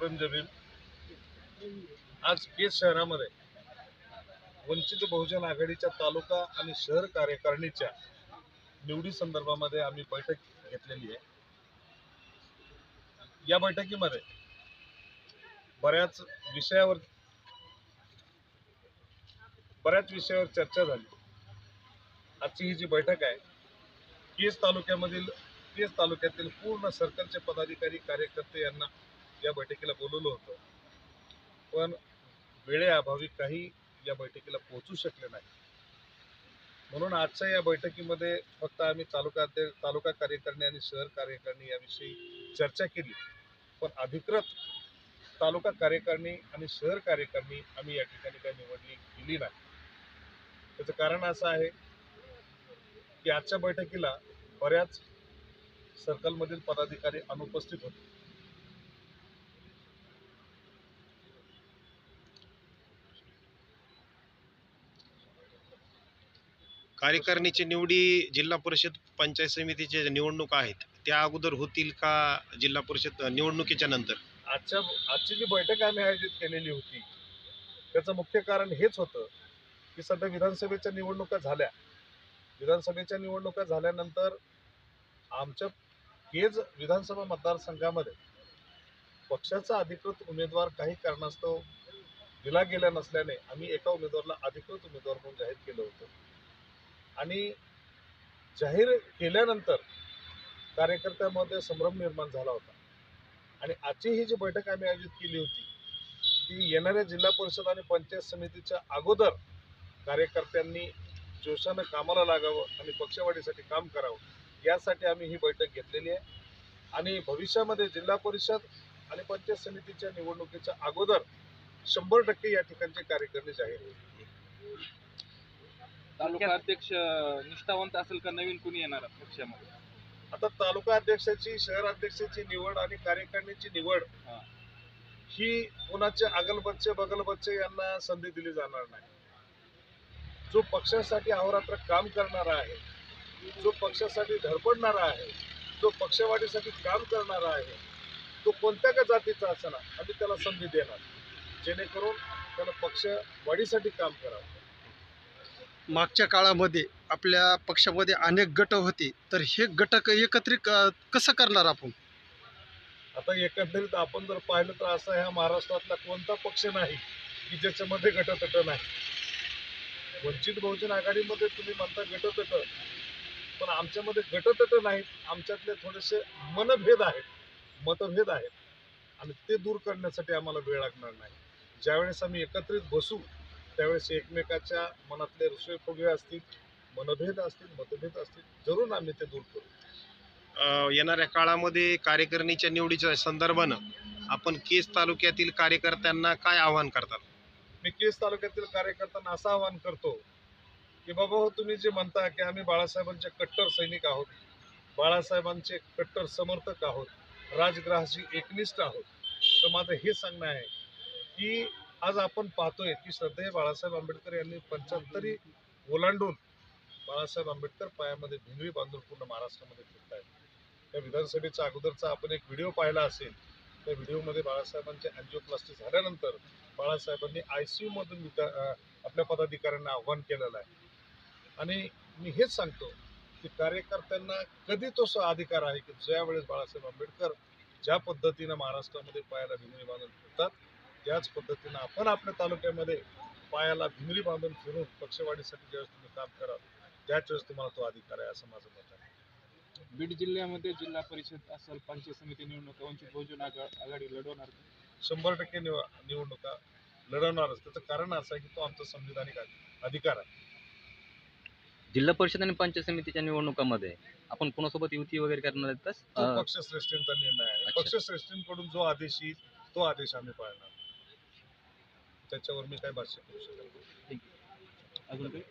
सप्रेम जमीन आज केज शहरामध्ये वंचित बहुजन आघाडीच्या तालुका आणि शहर कार्यकारिणीच्या निवडी संदर्भामध्ये आम्ही बैठक घेतलेली आहे. या बैठकीमध्ये बऱ्याच विषयावर बऱ्याच विषयावर चर्चा झाली. आजची ही जी बैठक आहे केज तालुक्यामधील केज तालुक्यातील पूर्ण सर्कलचे पदाधिकारी कार्यकर्ते यांना या बैठकीला बोलवलं होतं. पण वेळेअभावी काही या बैठकीला पोहोचू शकले नाही. म्हणून आजच्या या बैठकीमध्ये फक्त आम्ही तालुका तालुका कार्यकारिणी आणि शहर कार्यकारिणी याविषयी चर्चा केली. पण अधिकृत तालुका कार्यकारिणी आणि शहर कार्यकारिणी आम्ही या ठिकाणी काही निवडली केली नाही. त्याचं कारण असं आहे की आजच्या बैठकीला बऱ्याच सर्कलमधील पदाधिकारी अनुपस्थित होते. कार्यकारिणीची निवडी जिल्हा परिषद पंचायत समितीचे निवडणूक आहेत त्या अगोदर होतील का जिल्हा परिषद निवडणुकीच्या नंतर? आजच्या आजची जी बैठक आम्ही आयोजित केलेली होती त्याचं मुख्य कारण हेच होतं की सध्या विधानसभेच्या निवडणुका झाल्या. विधानसभेच्या निवडणुका झाल्यानंतर आमच्या केज विधानसभा मतदारसंघामध्ये पक्षाचा अधिकृत उमेदवार काही कारणास्तव दिला गेला नसल्याने आम्ही एका उमेदवाराला अधिकृत उमेदवार म्हणून जाहीर केलं होतं आणि जाहीर केल्यानंतर कार्यकर्त्यामध्ये संभ्रम निर्माण झाला होता. आणि आजची ही जी बैठक आम्ही आयोजित केली होती ती येणाऱ्या जिल्हा परिषद आणि पंचायत समितीच्या अगोदर कार्यकर्त्यांनी जोशानं कामाला लागावं आणि पक्षवाढीसाठी काम करावं यासाठी आम्ही ही बैठक घेतलेली आहे. आणि भविष्यामध्ये जिल्हा परिषद आणि पंचायत समितीच्या निवडणुकीच्या अगोदर शंभर टक्के या ठिकाणचे कार्यकर्ते जाहीर होईल. तालुका अध्यक्ष निष्ठावंत असेल का नवीन कुणी येणार पक्षामध्ये? आता तालुका अध्यक्षाची शहर अध्यक्षाची निवड आणि कार्यकारिणीची निवड हा. कोणाचे अगलबच्चे बगलबच्चे यांना संधी दिली जाणार नाही. जो पक्षासाठी अहोरात्र काम करणारा आहे जो पक्षासाठी धडपडणारा आहे जो पक्षवाढीसाठी काम करणारा आहे तो कोणत्या का जातीचा असना आम्ही त्याला संधी देणार? जेणेकरून त्याला पक्ष वाढीसाठी काम करावं. मागच्या काळामध्ये आपल्या पक्षामध्ये अनेक गट होते तर हे गटक एकत्रित कसं करणार आपण? आता एकंदरीत आपण जर पाहिलं तर असा ह्या महाराष्ट्रातला कोणता पक्ष नाही की ज्याच्यामध्ये गटतट नाही? वंचित बहुजन आघाडीमध्ये तुम्ही म्हणता गटतट पण आमच्यामध्ये गटतट नाहीत. आमच्यातले थोडेसे मनभेद आहेत मतभेद आहेत. आणि ते दूर करण्यासाठी आम्हाला वेळ लागणार नाही. ज्यावेळेस आम्ही एकत्रित बसू त्यावेळेस एकमेकाच्या मनातले रुसवे फुगवे असतील मनभेद असतील मतभेद असतील जरूर आम्ही ते दूर करू. येणाऱ्या काळामध्ये कार्यकारिणीच्या निवडीच्या संदर्भानं आपण केस तालुक्यातील कार्यकर्त्यांना काय आवाहन करतात? मी केस तालुक्यातील कार्यकर्त्यांना असं आवाहन करतो की बाबा हो तुम्ही जे म्हणता की आम्ही बाळासाहेबांचे कट्टर सैनिक आहोत बाळासाहेबांचे कट्टर समर्थक आहोत राजग्रहाशी एकनिष्ठ आहोत. तर माझं हे सांगणं आहे की आज आपण पाहतोय की श्रद्धेय बाळासाहेब आंबेडकर यांनी पंच्याहत्तरी ओलांडून बाळासाहेब आंबेडकर पायामध्ये भिनवी बांधून पूर्ण महाराष्ट्रामध्ये फिरत आहेत त्या विधानसभेच्या अगोदरचा आपण एक व्हिडिओ पाहिला असेल त्या व्हिडिओमध्ये बाळासाहेबांचे अँजिओप्लास्टी झाल्यानंतर बाळासाहेबांनी आय सी यूमधून आपल्या पदाधिकाऱ्यांना आव्हान केलेलं आहे. आणि मी हेच सांगतो की कार्यकर्त्यांना कधी तो स- अधिकार आहे की ज्यावेळेस बाळासाहेब आंबेडकर ज्या पद्धतीनं महाराष्ट्रामध्ये पायाला भिंगरी बांधून फिरतात त्याच पद्धतीनं आपण आपल्या तालुक्यामध्ये पायाला भिंगरी बांधून फिरून पक्षवाढीसाठी ज्यावेळेस तुम्ही काम कराल त्याच वेळेस तुम्हाला तो अधिकार आहे असं माझं मत आहे बीड जिल्ह्यामध्ये जिल्हा परिषद असेल पंचायत समिती निवडणुका वंचित बहुजन आघा- आघाडी लढवणार का? शंभर टक्के निव निवडणुका लढवणारच त्याचं कारण असं आहे की तो आमचा संविधानिक अधि- अधिकार आहे जिल्हा परिषद आणि पंचायत समितीच्या निवडणुकामध्ये आपण कोणासोबत युती वगैरे करणार आहेत का? तो अं, पक्षश्रेष्ठींचा निर्णय आहे अच्छा. पक्षश्रेष्ठींकडून जो आदेश येईल तो आदेश आम्ही पाळणार त्याच्यावर मी काय भाष्य करू शकत नाही. अजून काही